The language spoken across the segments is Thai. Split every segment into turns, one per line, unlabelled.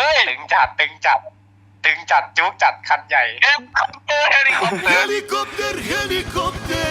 เฮ้ย
ตึงจัดตึงจัด ตึงจัดจุกจัดคันใหญ่
เฮลิคอปเตอร์เฮลิคอปเตอร์
Helikopter, helikopter.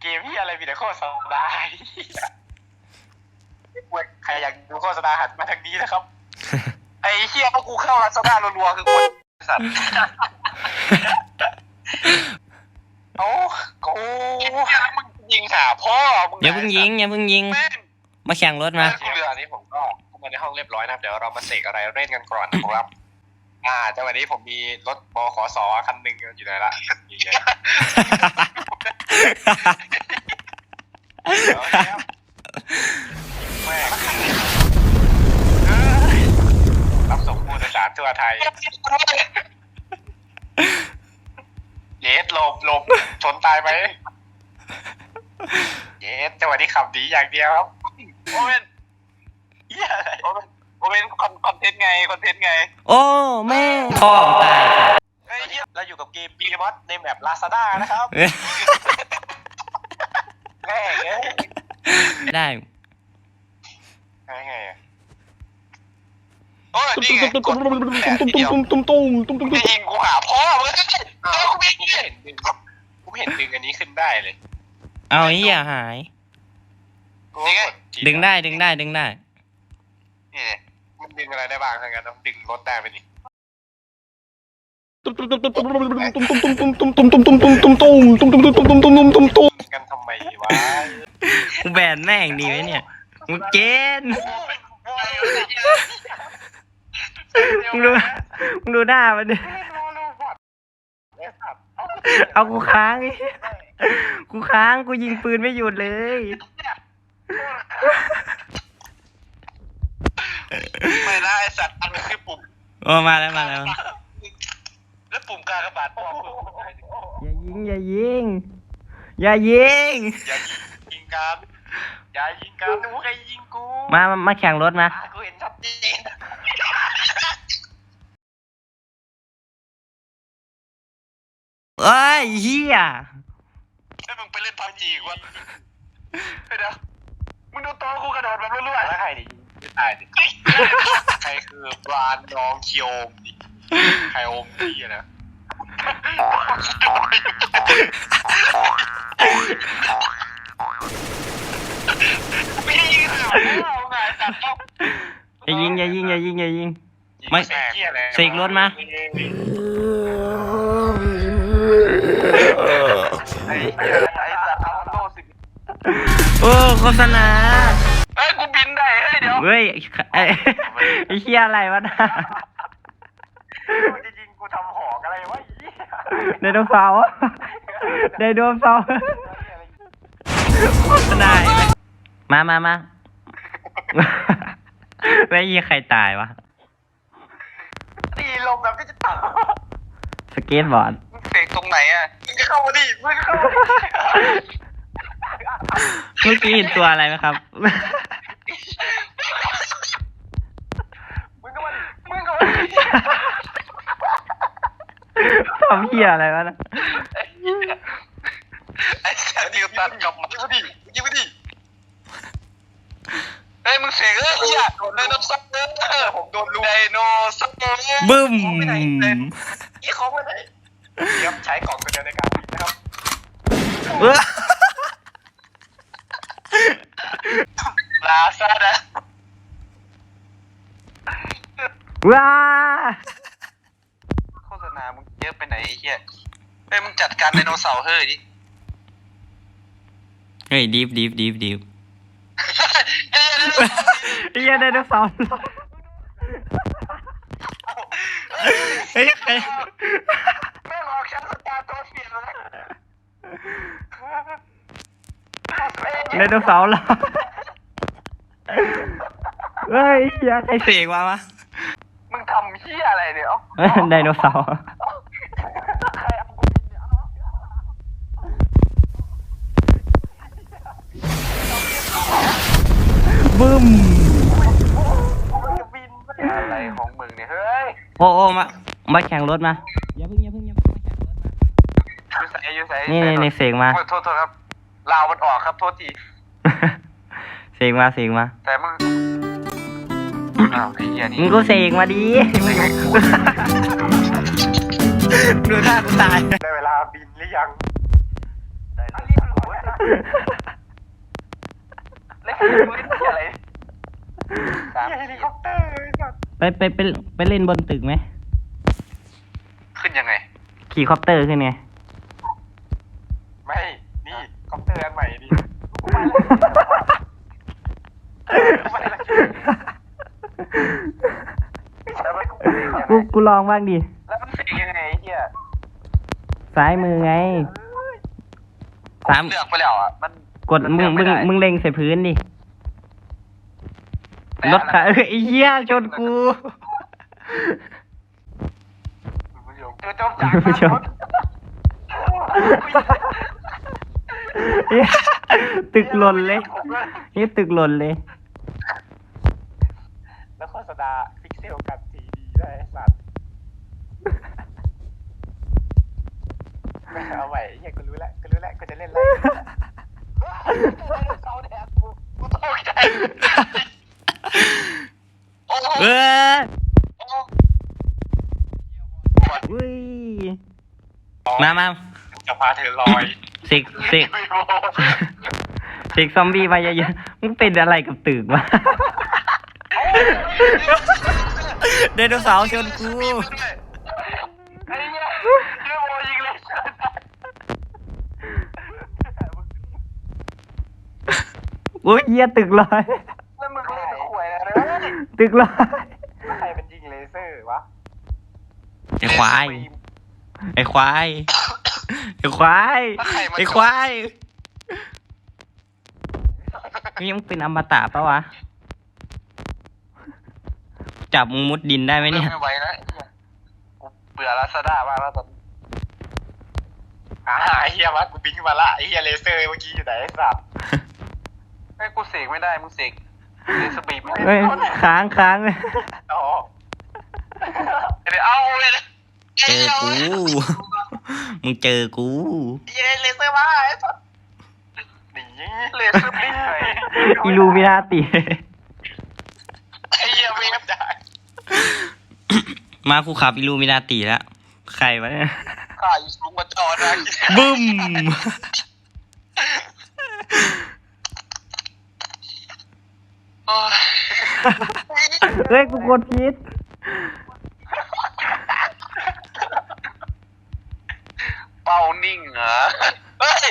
เกมที่อะไรมีแต่โฆษณาเว้ยใครอยากดูโฆษณาหันมาทางนี้นะครับ ไอ้เฮียพวกกูเข้ารัศดารัวๆคือคนสัตว์ โอ้โหมึงยิงหาพ่อมึง
อย่าเพิ่งยิงอย่าเพิ่งยิง
แม่ง
มาแข่งรถมา
ที่เรือนี้ผมก็เข้ามาในห้องเรียบร้อยนะครับเดี๋ยวเรามาเสกอะไรเล่นกันก่อนนะครับ อ่าแต่วันนี้ผมมีรถบขสคันหนึ่งอยู่ไหนละนี่ไงเดี๋ยวนะครับแม่งเอ้ยรับส่งผู้โดยสารทั่วไทย เยสหลบหลบชนตายไหมเยสจังหวะนี้ขับดีอย่างเดียวครับ
โอเวน
เหี้ยอะไร
โอเวนโอเวนคอนคอนเทนต์ไงคอนเทนต์ไง
โอ้แม่งพ่อตาย
เฮ้ยเหี้ยเราอยู่กับเกมบีมอสในแมปลาซาด้านะครับ
เอ้ย
แม่งเอ้ย
ได้
ไงไงอะ
โอ้ยนี่ไงกดแตะทีเดียว
จะยิงกูหาพ่อมึง อ้าวกูไม่เห็นดึงกูไม่เห็นดึงอันนี้ขึ้นได้เลย
เอาเหี้ยหาย
กูก็กจี
ดึงได้ดึงได้ดึงได้
นี่ไง
มันดึงอะไรได้บ้างทางนั้นดึงรถได้ไปนี่กันทำไมวะ
กูแบนแม่งดีไหมเนี่ยมึงเจนมึงดูมึงดูหน้ามันดิ เอากูค้างไอ้เหี้ยกูค้างกูยิงปืนไม่หยุดเลย
ไม่ได้ไอ้สัตว์อันนี้คือปุ่ม
โอ้มาแล้วมาแล้ว
แล้วปุ่มกากบาทพ่อ
อย่ายิงอย่ายิง อย่ายิง
อย่ายิงกันอย่ายิงกันดูใครยิงกู
มามามาแข่งรถมา
อะกูเห็นชัดเจน
เอ้ยเฮีย
ให้มึงไปเล่นพับจีกวะเฮ้ยเดี๋ยวมึงดูตัวกูกระโดดแบบรัว
แล้วใครดิไม่ตายดิใครคือบรานน้องเคียวมดิใครโอมพี่อะนะ
ๆไม่ได้ยิงหาพ่อมึงไงสัตว์เอา
อย่ายิงอย่ายิงอย่ายิงอย่ายิง ไม่
เสกเหี้ยอะไร
เสกรถมา
ไอ้เหี้ยไอ้สัตว์เอาโลสิ
โอ้โฆษณา
เฮ้ยกูบินได้เฮ้ยเดี๋ยว
เฮ้ยไอ้ไอ้เฮียอะไรวะนะ
มันจะยิงกูทำหอกอะไรวะไอ้เหี้ย
ไดโนเสาร์ไดโนเสาร์โฆษณาอีกแล้วมามามาไม่ยีใครตายวะ
ตีลมแบบที่จะตัด
สเก็ตบอร์ด
มึงเสกต รงไหนอะ
มึงเข้ามาดิมึงเข้ามาดิ
เมื่อกี้เห็นตัวอะไรไหมครับ
มึงก็มาดิมึงก็มาดิ
ทำเฮียอะไรวะนะ
ไอ้สัตว์ดิวตันกลับมา
ยิงมาดิยิงมาดิ
เฮ้ยมึงเสกเอ้ยเหี้ยไดโนเสาร์เออ
ผมโดนลูก
ไดโนเสาร์
บึ้ม
ยี่เขาไม่ได้เดี๋ยวใช้กล่องตัวเดียวในการบินนะครับ
เออ
ลาซาด้า
ว้า
โฆษณามึงเยอะไปไหนไอ้เหี้ยเฮ้ยมึงจัดการไดโนเสาร์เฮ้ยดิ
เฮ้ยดีฟดีฟดีฟดีฟ
ไอ้เหี้ยไดโนเสาร์
เฮียไดโนเสาร์เฮ้ยใคร
แม่ง ออกชั้นสตาร์ตัวเสียแล้วนะ
ไดโนเสาร์เหรอเฮ้ยเฮียใครเสกมาวะ
มึงทำเหี้ยอะไรเนี่ยเอ้า
เฮ้ยไดโนเสาร์
ใครเอากูบินเนี่ยเอา
บึ้ม
อะไรของมึงเนี่ยเฮ้ย
โอ้โอ้มา มาแข่งรถมา อย่าเพิ่ง อย่าเพิ่งอย่าเพิ่งมาแข่งรถมา
กูใส่
นี่นี่นี่เสกมา
โทษโทษครับลาวมันออกครับโทษที
เสกมาเสกมา
แต่มึงอ้าวไอ้เหี้ยนี่
มึงก็เสกมาดิมึงดูท่ากูตาย
ได้เวลาบินหรือยัง
ได้เลยแล้วคือมึงเหี้ยอะไรสาม
เฮลิคอปเตอร์ไป
ไปไปไปเล่นบนตึกไหม
ขึ้นยังไง
ขี่คอปเตอร์ขึ้นไง
ไม่ นี่คอป เตอร์อันใหม่ดิไม่ละ
แล้วมัน
กูกูลองบ้างดิ
แล้วมันเสกยังไงไอ้เหี้ย
ซ้ายมือไง สาม
เลือกไปแล้วอะมัน
กดมึงมึงมึงเล็งใส่พื้นดิรถขาเออไอ้เหี้ยชนกู
คุณผู้ชม
เจอจอมจาก
คุณผู้ชมเหี้ย ตึกหล่นเลยนี่ตึกหล่นเลย
แล้วโฆษณาพิกเซลกับทีดีได้ไอ้สัตว์ไม่เอาใหม่เฮียกูรู้แล้วกูรู้แล้วกูจะเล่นอะไร
เขาแดกกูกูตกใจโอ้โห
เออ
โอ้โห
อุ้ยมามา
จะพาเธอลอย
เสกเสกเสกซอมบี้มาเยอะๆมึงเป็นอะไรกับตึกวะไดโนเสาร์ชนกู
ไอ้เหี้ยเจอโมยิงเลย
อุ้ยเหี้ยตึกลอย
แล้วมึงเล่นขวยอะไรวะ
ตึกลอย
ใครเป็นยิงเลเซอร์วะ
ไอ้ควายไอ้ควาย ไอ้ควายไอ้ควายนี่มึงเป็นอมตะปะวะ จับมึงมุดดินได้ไหมเนี่ย
ไม่ไหวแล้วกูเบื่อลาซาด้ามากแล้วตอน
อ่าไอ้เฮียมากูบิงมาละไอ้เฮียเลเซอร์เมื่อกี้อยู่ไหนไอ้สัตว์
ไอ้กูเสกไม่ได้มึงเสกเดสบีบไม่
เฮ้ย
ได้
ค้างค้างเลย
อ๋อ
เดี๋ยวเอาเลย
เจอกู มึงเจอกู
เย้เลเซอร์มาไอ้สัส
หนี
เลเซอร์บินเลย
อิลูมินาติ
ไอ้เฮียเวฟได้
มากูขับอิลูมินาติแล้วใครวะเนี่ย
ข้าอยู่สูงกว่าจอนะคิด
บึ้ม
โอ้ย
เฮ้ยกูกดพิษ
เป้านิ่งเหรอเฮ้ย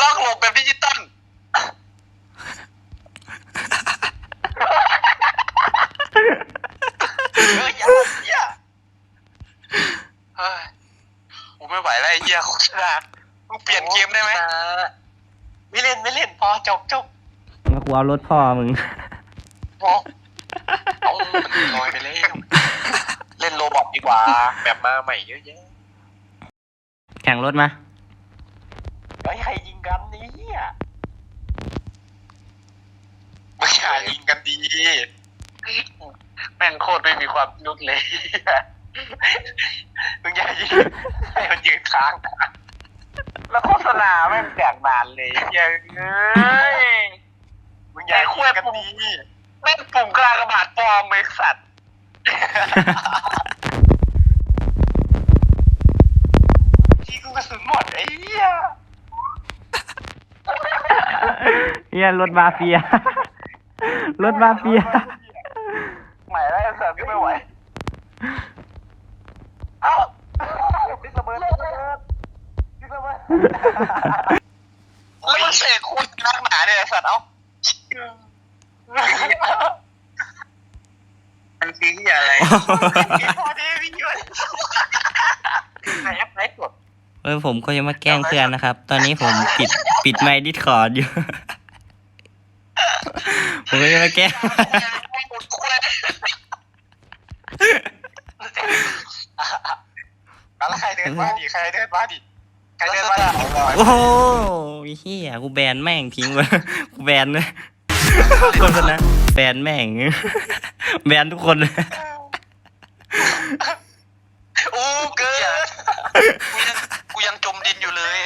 ลอกหลบ แบบดิจิตอลเฮ้ยอย่าอย่าเฮ้ยกูไม่ไหวแล้วไอ้เหี้ยโฆษณามึงเปลี่ยนเกมได้ไหม
ไม่เล่นไม่เล่นพอจบจบ
แล้วกูเอารถพ่อมึง
โอ้เอามันลอยไปแล้วเล่นโรบอทดีกว่า
แบบมาใหม่เยอะแยะ
แข่งรถมา
เฮ้ยใครยิงกันนี่เฮีย
ไม่ใช่ยิงกันดี แม่งโคตรไม่มีความนุษเลย
มึงอย่ายิงให้มันยืนค้าง
แล้วโฆษณาแม่งแดกนานเลยเย้ย
มึงอย่า
ไอ้
ยิ
ขั้ว
งกัน
ปุ่ม
ดี
แม่งปุ่มกลางกระบาดปลอมไอ้สัตว์
ที่กูกระสุนหมดไอ้เหี้ย
เฮียรถมาเฟีย รถมาเฟีย
ใหม่แล้วไอ้สัตว์ก็ไม่ไหว เอ้า
พิสเบิร์ดพิสเบิร์ดพิสเบิร์ด
แล้วมันเสกคุณนักหนาเนี่ยไอ้สัตว์เอ้ามันคือที่อะไร
พอดีพี่ยนไหนแอปไหนกด
เฮ้ยผมก็ยังมาแกล้งเพื่อนนะครับ ตอนนี้ผมปิดปิดไมค์ดิสคอร์ดอยู่ ผมก็ยังมาแกล้ง
แล้วใครเดินมาดิใครเดินมาดิใครเดินมาดิ
โอ้โหเฮียกูแบนแม่งทิ้งไว้กูแบนเลยคนนนะแบนแม่ง แบนทุกคนเลย
โอ้เกินกูยังกูยังจมดินอยู่เลย